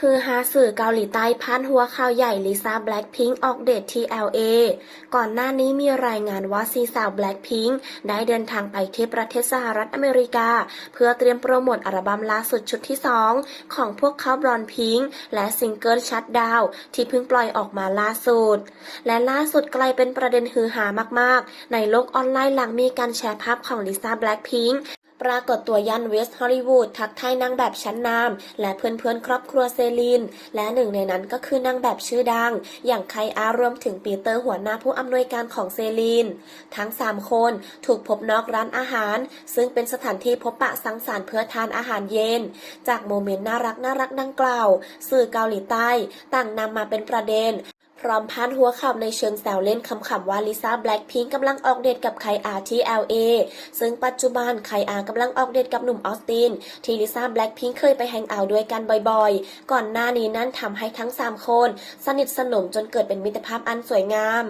ฮือฮาสื่อเกาหลีใต้พานหัวข่าวใหญ่ลิซ่าแบล็คพิงค์ออกเดทที่ LA ก่อนหน้านี้มีรายงานว่าซีสาวแบล็คพิงค์ได้เดินทางไปที่ประเทศสหรัฐอเมริกา เพื่อเตรียมโปรโมทอัลบั้มล่าสุดชุดที่ 2 ของพวกเขาบรอนพิงค์และซิงเกิลชัดดาวที่เพิ่งปล่อยออกมาล่าสุด และล่าสุดกลายเป็นประเด็นฮือฮามากๆ ในโลกออนไลน์หลังมีการแชร์ภาพของลิซ่าแบล็คพิงค์ ปรากฏตัวยันเวสต์ฮอลลีวูดทักทายนางแบบชั้นนำและเพื่อนๆ ครอบครัวเซลีนและหนึ่งในนั้นก็คือนางแบบชื่อดัง อย่างไคอารวมถึงปีเตอร์หัวหน้าผู้อำนวยการของเซลีนทั้ง 3 คนถูกพบนอกร้านอาหาร ซึ่งเป็นสถานที่พบปะสังสรรค์เพื่อทานอาหารเย็น จากโมเมนต์น่ารักน่ารักดังกล่าว สื่อเกาหลีใต้ ต่างนำมาเป็นประเด็น พร้อมพาดหัวข่าวในเชิงแซวเล่นคำๆว่าลิซ่าแบล็คพิงกำลังออกเดทกับไคอาที่ LA ซึ่งปัจจุบันไคอากำลังออกเดทกับหนุ่มออสติน ที่ลิซ่าแบล็คพิงเคยไปแฮงเอาท์ด้วยกันบ่อยๆ ก่อนหน้านี้นั่นทำให้ทั้ง 3 คน สนิทสนมจนเกิดเป็นมิตรภาพอันสวยงาม